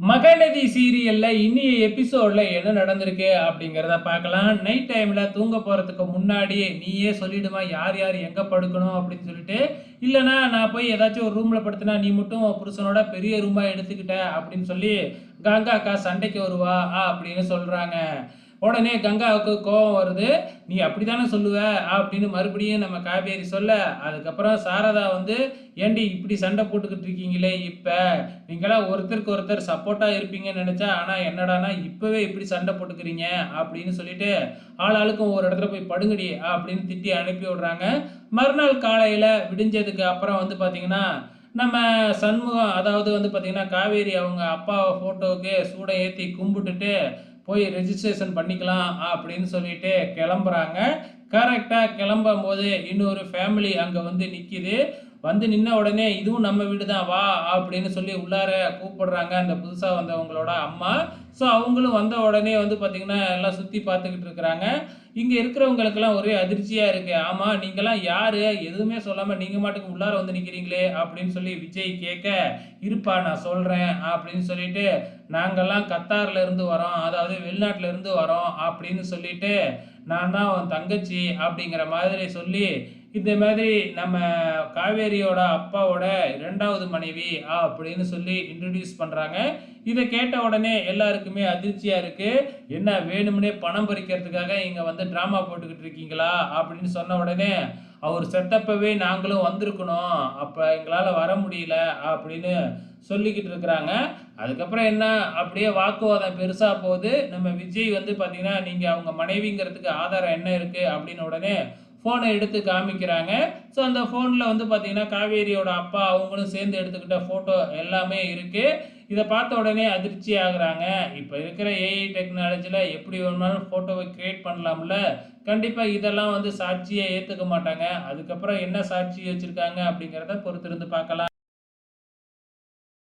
மகநதி சீரியல்ல இனிய எபிசோட்ல என்ன நடந்திருக்கு அப்படிங்கிறத பார்க்கலாம். நைட் டைம்ல தூங்க போறதுக்கு முன்னாடி நீயே சொல்லிடுமா யார் யார் எங்க படுக்கணும் அப்படின்னு சொல்லிட்டு. இல்லைனா நான் போய் ஏதாச்சும் ஒரு ரூம்ல படுத்தினா நீ மட்டும் புருஷனோட பெரிய ரூமா எடுத்துக்கிட்ட அப்படின்னு சொல்லி கங்கா அக்கா சண்டைக்கு வருவா ஆ, அப்படின்னு சொல்றாங்க. உடனே கங்காவுக்கு கோபம் வருது. நீ அப்படித்தானே சொல்லுவ? அப்படின்னு மறுபடியும் நம்ம காவேரி சொல்ல அதுக்கப்புறம் சாரதா வந்து ஏண்டி இப்படி சண்டை போட்டுக்கிட்டு இருக்கீங்களே இப்போ? நீங்களாம் ஒருத்தருக்கு ஒருத்தர் சப்போர்ட்டாக இருப்பீங்கன்னு நினச்சா ஆனால் என்னடானா இப்போவே இப்படி சண்டை போட்டுக்கிறீங்க அப்படின்னு சொல்லிட்டு ஆள் ஆளுக்கும் ஒரு இடத்துல போய் படுங்கடி அப்படின்னு திட்டி அனுப்பி விடுறாங்க. மறுநாள் காலையில் விடிஞ்சதுக்கு அப்புறம் வந்து பார்த்தீங்கன்னா நம்ம சண்முகம் அதாவது வந்து பார்த்திங்கன்னா காவேரி அவங்க அப்பா ஃபோட்டோவுக்கு சூடை ஏற்றி கும்பிட்டுட்டு போய் ரெஜிஸ்ட்ரேஷன் பண்ணிக்கலாம் அப்படின்னு சொல்லிட்டு கிளம்புறாங்க. கரெக்டாக கிளம்பும் போது இன்னொரு ஃபேமிலி அங்கே வந்து நிற்கிது வந்து நின்ன உடனே இதுவும் நம்ம வீடு தான் வா அப்படின்னு சொல்லி உள்ளார கூப்பிடுறாங்க அந்த புதுசாக வந்தவங்களோட அம்மா. ஸோ அவங்களும் வந்த உடனே வந்து பார்த்திங்கன்னா எல்லாம் சுற்றி பார்த்துக்கிட்டு இருக்கிறாங்க. இங்கே இருக்கிறவங்களுக்கெல்லாம் ஒரே அதிர்ச்சியாக இருக்குது ஆமாம் நீங்களாம் யார்? எதுவுமே சொல்லாமல் நீங்கள் மாட்டுக்கு உள்ளார வந்து நிற்கிறீங்களே அப்படின்னு சொல்லி விஜய் கேட்க இருப்பா நான் சொல்கிறேன் அப்படின்னு சொல்லிட்டு நாங்கள்லாம் கத்தார்லேருந்து வரோம். அதாவது வெளிநாட்டிலேருந்து வரோம் அப்படின்னு சொல்லிட்டு நான் தான் உன் தங்கச்சி அப்படிங்கிற மாதிரி சொல்லி இந்த மாதிரி நம்ம காவேரியோட அப்பாவோட இரண்டாவது மனைவி அப்படின்னு சொல்லி இன்ட்ரடியூஸ் பண்ணுறாங்க இதை கேட்ட உடனே எல்லாருக்குமே அதிர்ச்சியாக இருக்குது என்ன வேணும்னே பணம் பறிக்கிறதுக்காக இங்கே வந்து ட்ராமா போட்டுக்கிட்டு இருக்கீங்களா? அப்படின்னு சொன்ன உடனே அவர் செத்தப்பவே நாங்களும் வந்திருக்கணும். அப்போ எங்களால் வர முடியல அப்படின்னு சொல்லிக்கிட்டு இருக்கிறாங்க. அதுக்கப்புறம் என்ன அப்படியே வாக்குவாதம் பெருசாக போகுது. நம்ம விஜய் வந்து பார்த்திங்கன்னா நீங்கள் அவங்க மனைவிங்கிறதுக்கு ஆதாரம் என்ன இருக்குது அப்படின்னு உடனே ஃபோனை எடுத்து காமிக்கிறாங்க. ஸோ அந்த ஃபோனில் வந்து பார்த்தீங்கன்னா காவேரியோட அப்பா அவங்களும் சேர்ந்து எடுத்துக்கிட்ட ஃபோட்டோ எல்லாமே இருக்குது இதை பார்த்த உடனே அதிர்ச்சி ஆகுறாங்க. இப்போ இருக்கிற ஏஐ டெக்னாலஜியில் எப்படி வேணுமாலும் ஃபோட்டோவை க்ரியேட் பண்ணலாம்ல? கண்டிப்பாக இதெல்லாம் வந்து சாட்சியை ஏற்றுக்க மாட்டாங்க. அதுக்கப்புறம் என்ன சாட்சி வச்சுருக்காங்க அப்படிங்கிறத பொறுத்திருந்து பார்க்கலாம்.